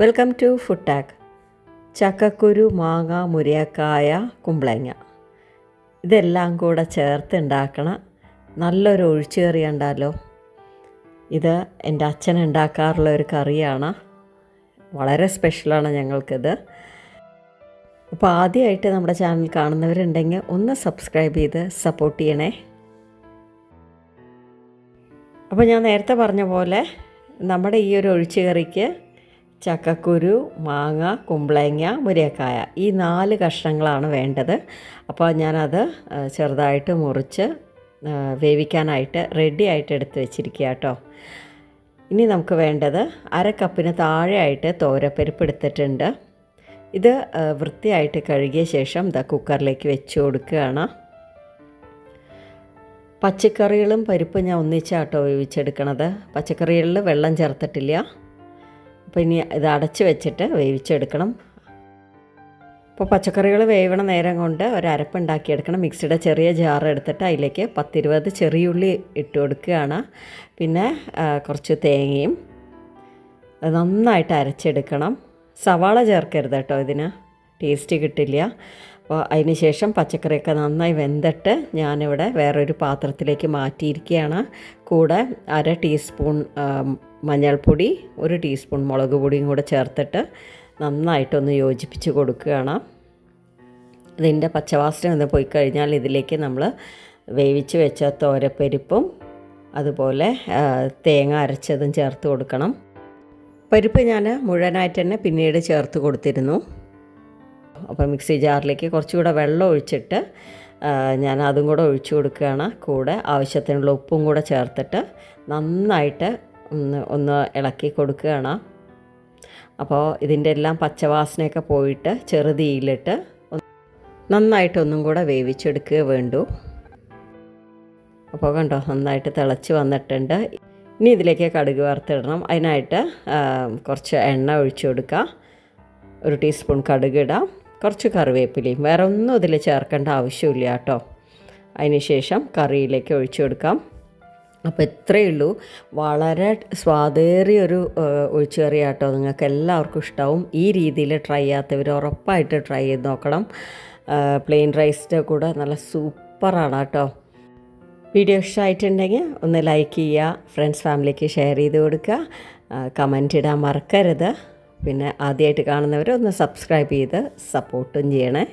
Welcome to food tag ചക്കക്കുരു മാങ്ങ മുരിയക്കായ കുമ്പളങ്ങ. ഇതെല്ലാം കൂടെ ചേർത്ത് ഉണ്ടാക്കണം നല്ലൊരു ഒഴിച്ചുകറി ഉണ്ടല്ലോ ഇത് എന്റെ അച്ഛൻ ഉണ്ടാക്കാറുള്ള ഒരു കറിയാണ്. വളരെ സ്പെഷ്യലാണ് ഞങ്ങൾക്കിത്. അപ്പോൾ ആദ്യമായിട്ട് നമ്മുടെ ചാനൽ കാണുന്നവരുണ്ടെങ്കിൽ ഒന്ന് സബ്സ്ക്രൈബ് ചെയ്ത് സപ്പോർട്ട് ചെയ്യണേ. അപ്പോൾ ഞാൻ നേരത്തെ പറഞ്ഞ പോലെ നമ്മുടെ ഈ ഒരു ഒഴിച്ചുകറിക്ക് ചക്കക്കുരു മാങ്ങ കുമ്പളങ്ങ മുരിയക്കായ ഈ നാല് കഷ്ണങ്ങളാണ് വേണ്ടത്. അപ്പോൾ ഞാനത് ചെറുതായിട്ട് മുറിച്ച് വേവിക്കാനായിട്ട് റെഡി ആയിട്ട് എടുത്ത് വെച്ചിരിക്കുക കേട്ടോ. ഇനി നമുക്ക് വേണ്ടത് അര കപ്പിന് താഴെയായിട്ട് തോരപ്പരിപ്പ് എടുത്തിട്ടുണ്ട്. ഇത് വൃത്തിയായിട്ട് കഴുകിയ ശേഷം ഇതാ കുക്കറിലേക്ക് വെച്ച് കൊടുക്കുകയാണ്. പച്ചക്കറികളും പരിപ്പും ഞാൻ ഒന്നിച്ചാട്ടോ വേവിച്ചെടുക്കണത്. പച്ചക്കറികളിൽ വെള്ളം ചേർത്തിട്ടില്ല. അപ്പോൾ ഇനി ഇത് അടച്ച് വെച്ചിട്ട് വേവിച്ചെടുക്കണം. അപ്പോൾ പച്ചക്കറികൾ വേവണ നേരം കൊണ്ട് ഒരു അരപ്പുണ്ടാക്കിയെടുക്കണം മിക്സിയുടെ ചെറിയ ജാർ എടുത്തിട്ട് അതിലേക്ക് പത്തിരുപത് ചെറിയുള്ളി ഇട്ട് കൊടുക്കുകയാണ്. പിന്നെ കുറച്ച് തേങ്ങയും നന്നായിട്ട് അരച്ചെടുക്കണം. സവാള ചേർക്കരുത് കേട്ടോ ഇതിന്. ടേസ്റ്റ് കിട്ടില്ല. അപ്പോൾ അതിന് ശേഷം പച്ചക്കറിയൊക്കെ നന്നായി വെന്തിട്ട് ഞാനിവിടെ വേറൊരു പാത്രത്തിലേക്ക് മാറ്റിയിരിക്കുകയാണ്. കൂടെ അര ടീസ്പൂൺ മഞ്ഞൾപ്പൊടി ഒരു ടീസ്പൂൺ മുളക് പൊടിയും കൂടെ ചേർത്തിട്ട് നന്നായിട്ടൊന്ന് യോജിപ്പിച്ച് കൊടുക്കുകയാണ്. ഇതിന്റെ പച്ചവാസന ഒന്ന് പോയി കഴിഞ്ഞാൽ ഇതിലേക്ക് നമ്മൾ വേവിച്ച് വെച്ച തോരപ്പരിപ്പും അതുപോലെ തേങ്ങ അരച്ചതും ചേർത്ത് കൊടുക്കണം. പരിപ്പ് ഞാൻ മുഴുവനായിട്ട് തന്നെ പിന്നീട് ചേർത്ത് കൊടുത്തിരുന്നു. അപ്പോൾ മിക്സി ജാറിലേക്ക് കുറച്ചുകൂടെ വെള്ളം ഒഴിച്ചിട്ട് ഞാൻ അതും കൂടെ ഒഴിച്ചു കൊടുക്കുകയാണ്. കൂടെ ആവശ്യത്തിനുള്ള ഉപ്പും കൂടെ ചേർത്തിട്ട് നന്നായിട്ട് ഒന്ന് ഒന്ന് ഇളക്കി കൊടുക്കുകയാണ്. അപ്പോൾ ഇതിന്റെ എല്ലാം പച്ചവാസനയൊക്കെ പോയിട്ട് ചെറുതീയിലിട്ട് നന്നായിട്ട് ഒന്നും കൂടെ വേവിച്ചെടുക്കുക വേണ്ടു. അപ്പോൾ കണ്ടോ നന്നായിട്ട് തിളച്ച് വന്നിട്ടുണ്ട്. ഇനി ഇതിലേക്ക് കടുക് വറുത്തിടണം. അതിനായിട്ട് കുറച്ച് എണ്ണ ഒഴിച്ചു കൊടുക്കുക. ഒരു ടീസ്പൂൺ കടുക് ഇടാം. കുറച്ച് കറിവേപ്പിലയും. വേറെ ഒന്നും ഇതിൽ ചേർക്കേണ്ട ആവശ്യമില്ല കേട്ടോ. അതിന് ശേഷം കറിയിലേക്ക് ഒഴിച്ചു കൊടുക്കാം. അപ്പോൾ ഇത്രയേ ഉള്ളൂ. വളരെ സ്വാദേറിയൊരു ഒഴിച്ചുകറി കേട്ടോ നിങ്ങൾക്ക് എല്ലാവർക്കും ഇഷ്ടമാവും ഈ രീതിയിൽ ട്രൈ ചെയ്യാത്തവർ ഉറപ്പായിട്ട് ട്രൈ ചെയ്ത് നോക്കണം. പ്ലെയിൻ റൈസിന്റെ കൂടെ നല്ല സൂപ്പറാണ് കേട്ടോ. വീഡിയോ ഇഷ്ടമായിട്ടുണ്ടെങ്കിൽ ഒന്ന് ലൈക്ക് ചെയ്യുക ഫ്രണ്ട്സ് ഫാമിലിക്ക് ഷെയർ ചെയ്ത് കൊടുക്കുക. കമന്റ് ഇടാൻ മറക്കരുത്. പിന്നെ ആദ്യമായിട്ട് കാണുന്നവർ ഒന്ന് സബ്സ്ക്രൈബ് ചെയ്ത് സപ്പോർട്ടും ചെയ്യണേ.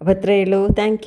അപ്പോൾ ഇത്രയേ ഉള്ളൂ. താങ്ക്